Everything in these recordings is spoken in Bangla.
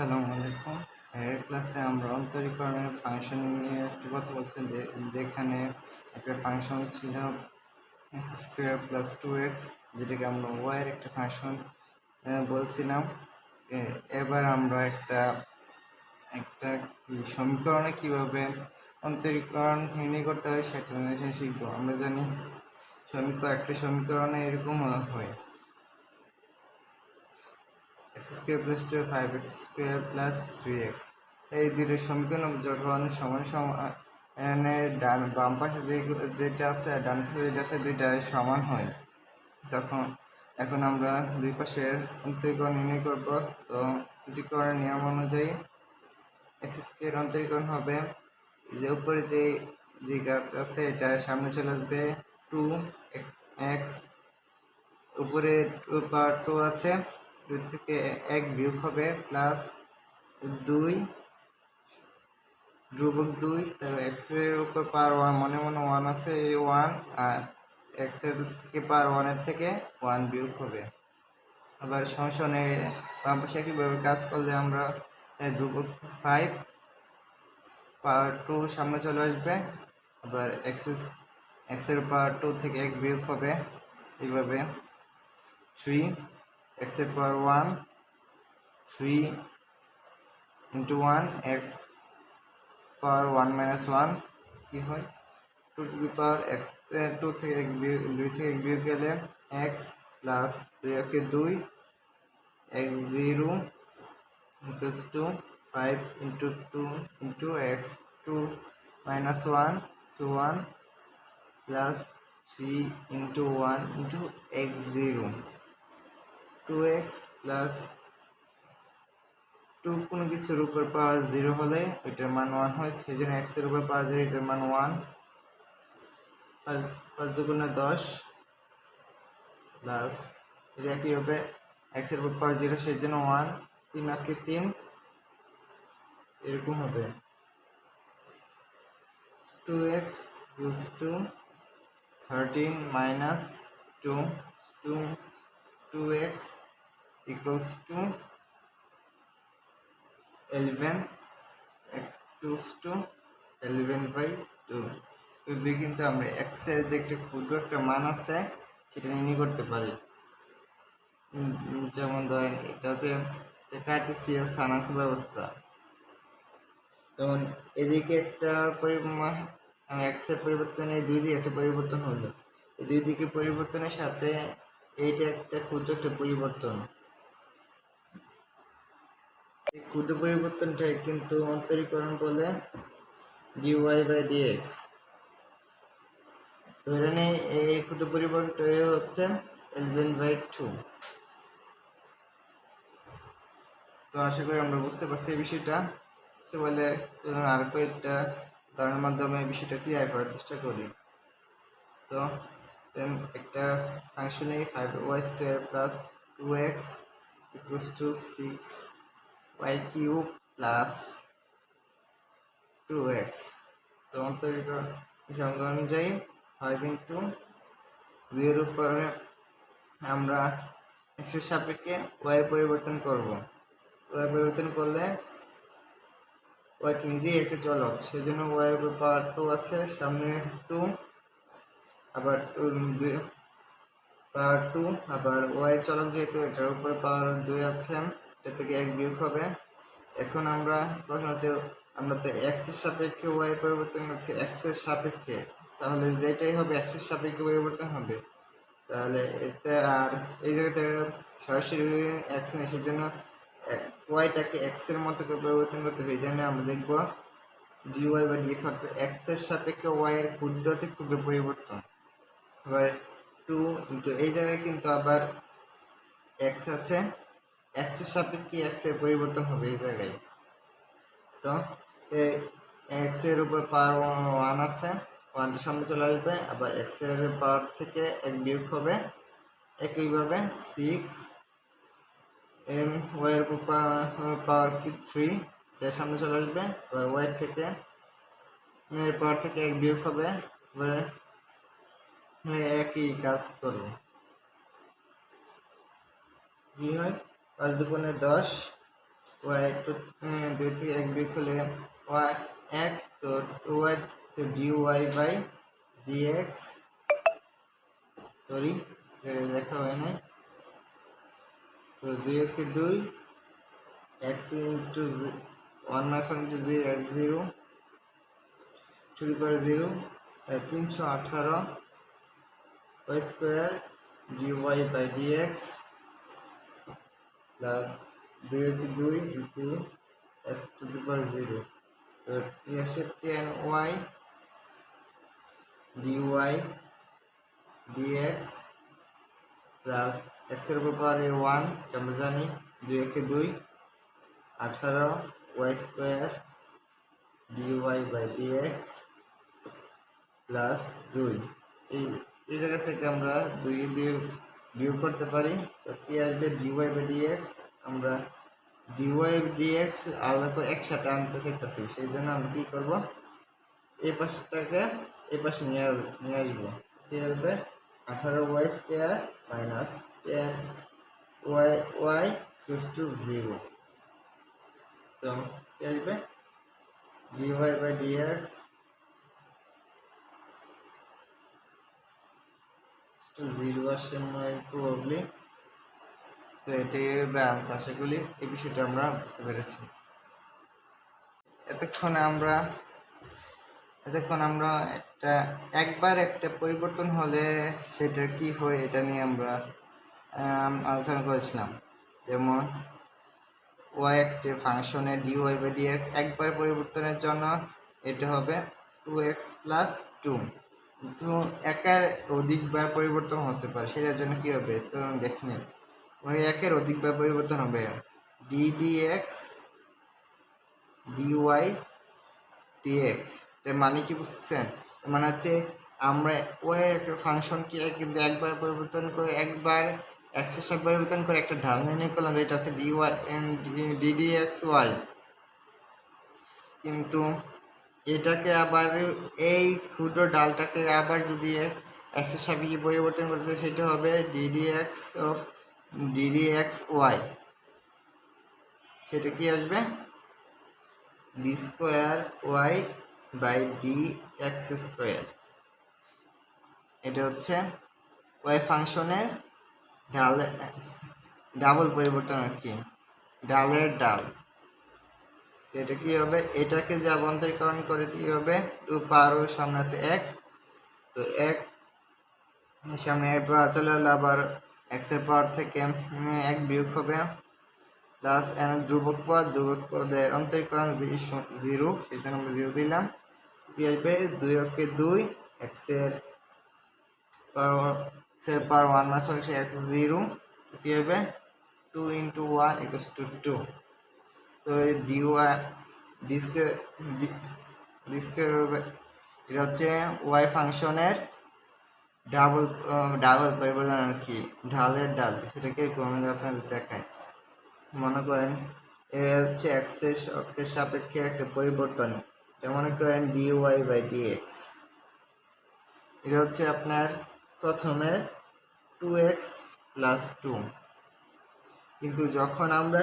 আসসালামু আলাইকুম। এর ক্লাসে আমরা অন্তরীকরণের ফাংশন নিয়ে একটু কথা বলছি। যে, যেখানে একটা ফাংশন ছিল X square plus two X যেটাকে আমরা ওয়াইয়ের একটা ফাংশন বলছিলাম। এবার আমরা একটা একটা সমীকরণে কীভাবে অন্তরীকরণ নির্ণয় করতে হয়, সেটা নিয়ে শিখব। আমরা জানি সমীকরণ, একটা সমীকরণে এরকম হয়। X square plus two five X square plus three X. এই দুটো সমীকরণ যখন সমান সমান ডান, বাম পাশে যে যেটা আছে আর ডান পাশে যেটা আছে দুইটা সমান হয়। তখন, এখন আমরা দুই পাশের অন্তরীকরণ নির্ণয় করব। তো অন্তরীকরণের নিয়ম অনুযায়ী এক্স স্কোয়ার অন্তরীকরণ হবে যে উপরে যে যে গাছ আছে এটা সামনে চলে আসবে টু এক্স উপরে টু আছে দুই থেকে এক বিয়োগ হবে প্লাস দুই ধ্রুবক দুই। তারপর এক্সের উপর পাওয়ার ওয়ান মনে মনে ওয়ান আছে, এই ওয়ান আর এক্সের থেকে পাওয়ার ওয়ানের থেকে ওয়ান বিয়োগ হবে। আবার সংশনে বাম পাশে একইভাবে কাজ করলে আমরা ধ্রুবক ফাইভ পাওয়ার টু সামনে চলে আসবে। আবার এক্স এক্সের পাওয়ার টু থেকে এক বিয়োগ হবে, এইভাবে। থ্রি এক্সের power one three into one X power one minus one কী হয়? Two to the power X two থেকে এক বিয়োগ, দুই থেকে এক বিয়োগ গেলে এক্স প্লাস দুই একে দুই X zero equals to five into two into X two minus one two one plus three into one into X zero. Two X plus two কোনো কিছুর উপর পাওয়ার জিরো হলে ওইটার মান ওয়ান হয়, সেই জন্য এক্সের উপর পাওয়ার জিরো এটার মান ওয়ান পাঁচ দুগুণে দশ প্লাস এটা কি হবে এক্সের উপর পাওয়ার জিরো সেই জন্য ওয়ান তিন আঁকে তিন, এরকম হবে। Two X plus two thirteen minus two two two X equals to 11 x equals to 11 by 2 এভাবে কিন্তু আমরা এর যে একটা ক্ষুদ্র একটা মান আছে, সেটা নির্ণয় করতে পারি। যেমন ধরেন, এটা হচ্ছে কার্টেসিয়াস স্থানাঙ্ক ব্যবস্থা। যেমন এদিকে একটা পরিমাণ এর পরিবর্তনে দুই দিকে একটা পরিবর্তন হলো। দুই দিকে পরিবর্তনের সাথে এইটা একটা ক্ষুদ্র একটা পরিবর্তন। এই ক্ষুদ্র পরিবর্তনটাই কিন্তু অন্তরীকরণ বলে ডিওয়াই বাই ডিএক্স ধরে নেই এই ক্ষুদ্র পরিবর্তনটা হচ্ছে এলভেন বাই টু তো আশা করি আমরা বুঝতে পারছি এই বিষয়টা। সে বলে আর কয়েকটা উদাহরণের মাধ্যমে বিষয়টা ক্লিয়ার করার চেষ্টা করি। তো একটা ফাংশনে five Y square plus two X equals to six Y cube plus two X তো অন্তরিকরণ সংখ্যা অনুযায়ী ফাইভ ইন্টু দুইয়ের উপরে আমরা এক্সের সাপেক্ষে ওয়াইয়ের পরিবর্তন করব। ওয়াই পরিবর্তন করলে ওয়াইটি নিজেই একটা চলক। সেই জন্য ওয়াইয়ের উপর পাওয়ার টু আছে, সামনে টু আবার দুই পাওয়ার টু আবার ওয়াই চলক যেহেতু এটার উপরে পাওয়ার দুই আছে, এটা থেকে এক বিয়োগ হবে। এখন আমরা প্রশ্ন হচ্ছে, আমরা তো এক্সের সাপেক্ষে ওয়াই পরিবর্তন করছি এক্সের সাপেক্ষে। তাহলে যেটাই হবে এক্সের সাপেক্ষে পরিবর্তন হবে। তাহলে এতে আর এই জায়গাতে সরাসরি এক্স নেই সেই জন্য ওয়াইটাকে এক্সের মতো করে পরিবর্তন করতে হবে। এই জন্য আমরা দেখব ডিওয়াই বা ডিএক্স অর্থাৎ এক্সের সাপেক্ষে ওয়াই এর ক্ষুদ্র থেকে ক্ষুদ্র পরিবর্তন। এবার টু ইন্টু এই জায়গায় কিন্তু আবার এক্স আছে। এক্সের সাপেক্ষে এক্সের পরিবর্তন হবে এই জায়গায়। তো এক্সের উপর পাওয়ার ওয়ান আছে ওয়ানটা সামনে চলে আসবে, আবার এক্সের পাওয়ার থেকে এক বিয়োগ হবে। একইভাবে সিক্স এম ওয়াই এর উপর পাওয়ার কি? থ্রি যা সামনে চলে আসবে, এবার ওয়াই থেকে এর পাওয়ার থেকে এক বিয়োগ হবে। এবার একই কাজ করব কি হয়? পাঁচ দুগুণে দশ, ওয়াই টু দুই থেকে এক দুই খুলে ওয়াই এক, তো টু ওয়াই তো D Y by DX sorry লেখা হয় নাই। তো দুই একে দুই, X into one minus one into zero X zero, to the power zero তিনশো আঠারো। Square D Y by DX plus দুই দুই into X to the power zero তো আসে ten Y dy dx plus এক্সের উপর পাওয়ার ওয়ান আমরা জানি দুই একে দুই আঠারো Y square dy by DX plus দুই এই আমরা দুই দিয়ে বিয়োগ করতে পারি, তো কি আসবে? dy বাই ডিএক্স আমরা dy ডিএক্স আলাদা করে একসাথে আনতে চাইতেছি, সেই জন্য আমরা কী করব? এই পাশটাকে এই পাশে নিয়ে নিয়ে আসব। কি আসবে? আঠারো Y square minus ten Y Y equal to zero তো কি আসবে? D Y by DX zero আসে প্রবাবলি তো এটাই হবে আনসার আশা করি এই বিষয়টা আমরা বুঝতে পেরেছি। এতক্ষণ আমরা এতক্ষণ আমরা একটা একবার একটা পরিবর্তন হলে সেটা কি হয় এটা নিয়ে আমরা আম, আলোচনা করেছিলাম। যেমন ওয়াই একটি ফাংশনে ডি ওয়াই বাই ডিএক্স একবার পরিবর্তনের জন্য এটা হবে টু এক্স প্লাস টু কিন্তু একের অধিকবার পরিবর্তন হতে পারে, সেটার জন্য কি হবে? তো দেখে নিন। ওই একের অধিকবার পরিবর্তন হবে D D X DY DX এর মানে কি বুঝছেন মানে হচ্ছে আমরা ওই একটা ফাংশনকে কিন্তু একবার পরিবর্তন করে, একবার এক্সের সাথে পরিবর্তন করে একটা ঢাল নির্ণয় করলাম এটা আছে D Y DD X Y কিন্তু এটাকে আবার এই ক্ষুদ্র ডালটাকে আবার যদি এক্সের সাপেক্ষে পরিবর্তন করতে সেটা হবে DD X of DD X Y সেটা কি আসবে? D square Y by D X square এটা হচ্ছে ওয়াই ফাংশনের ডাল, ডাবল পরিবর্তন আর কি, ডালের ডাল। তো এটা কি হবে? এটাকে যে অন্তরীকরণ করে কি হবে? টু পাওয়ার সামনে আছে এক। তো এক সামনে এক চলে এলো আবার এক্সের পাওয়ার থেকে এক বিয়োগ হবে। প্লাস ধ্রুবক পদ, ধ্রুবক পদের অন্তরীকরণ জিরো সেই জন্য আমরা জিরো দিলাম। কি আসবে দুই অক্ষে দুই এক্সের পাওয়ার এক্সের power one minus X zero কি হবে? Two into one equals two two তো এই D Y D square D square হবে এটা হচ্ছে ওয়াই ফাংশনের ডাবল ডাবল পরিবর্তন আর কি ঢালের ডাল সেটাকে ক্রমে আপনাদের দেখায়। মনে করেন এটা হচ্ছে এক্সের অক্ষের সাপেক্ষে একটা পরিবর্তন, এটা মনে করেন D Y by D X এটা হচ্ছে আপনার প্রথমে টু এক্স প্লাস টু কিন্তু যখন আমরা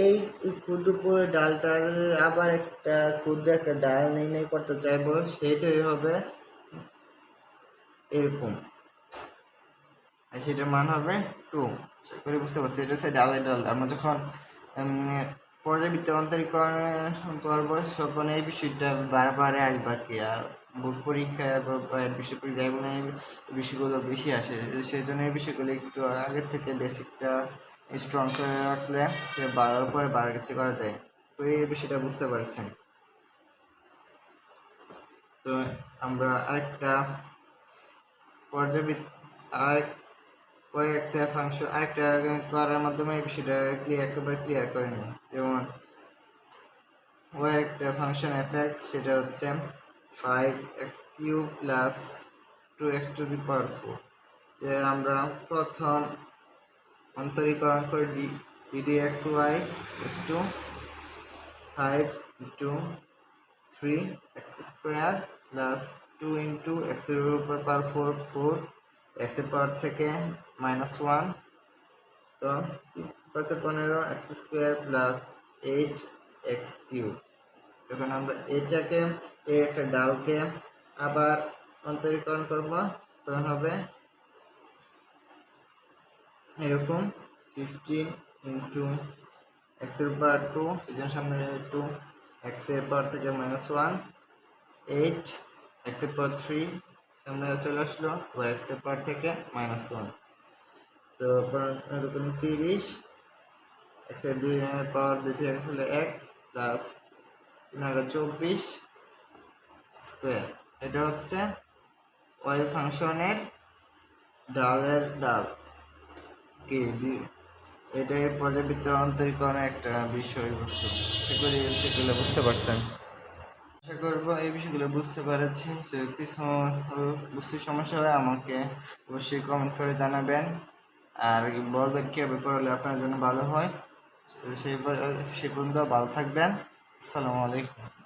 এই ক্ষুদ্র ডালটার আবার একটা ক্ষুদ্র একটা ডাল নির্ণয় করতে চাইব সেটাই হবে এরকম। আর সেটার মান হবে টু। করে বুঝতে পারছি, এটা হচ্ছে ডালের ডাল। আমরা যখন পর্যাবৃত্ত অন্তরীকরণ করব, তখন এই বিষয়টা বারবার আসবে আর কি, আর বোর্ড পরীক্ষায় বা বা, বিষয় পরীক্ষায় এই বিষয়গুলো বেশি আসে সেই জন্য এই বিষয়গুলো একটু আগের থেকে বেসিকটা স্ট্রং করে রাখলে সে বাড়ার পরে বাড়া কিছু করা যায়। তো এই বিষয়টা বুঝতে পারছেন। তো আমরা আরেকটা পর্যাবৃত্ত আর কয়েকটা ফাংশন আরেকটা করার মাধ্যমে এই বিষয়টা ক্লিয়ার একেবারে ক্লিয়ার করে নিই। যেমন ও একটা ফাংশন এফ এক্স সেটা হচ্ছে five X cube plus two X to the power four আমরা প্রথম অন্তরীকরণ করে D DD X Y is two five into three X square plus two into এক্সের উপর পাওয়ার ফোর ফোর এক্সের পাওয়ার থেকে মাইনাস ওয়ান তো পাঁচে পনেরো X square plus eight X cube যখন আমরা এটাকে, এই একটা ডালকে আবার অন্তরীকরণ করব। তখন হবে এরকম ফিফটিন ইন্টু এক্সের পাওয়ার টু সেজন্য সামনে টু এক্সের পাওয়ার থেকে মাইনাস ওয়ান এইট এক্সের পাওয়ার থ্রি সামনে চলে আসলো আবার এক্সের পাওয়ার থেকে মাইনাস ওয়ান তো এরকম তিরিশ এক্সের দুই পাওয়ার দুই থেকে হলে এক প্লাস তিন চব্বিশ স্কোয়ার এটা হচ্ছে ওয়াই ফাংশনের ডালের ডাল। কি এটাই পর্যাবৃত্ত অন্তরীকরণের একটা বিষয়বস্তু। সেগুলি সেগুলো বুঝতে পারছেন। আশা করব এই বিষয়গুলো বুঝতে পেরেছি। যে কিছু বুঝতে সমস্যা হয় আমাকে অবশ্যই কমেন্ট করে জানাবেন। আর বলবেন কীভাবে পড়লে আপনার জন্য ভালো হয়। সেই সেই পর্যন্ত ভালো থাকবেন। আসসালামু আলাইকুম।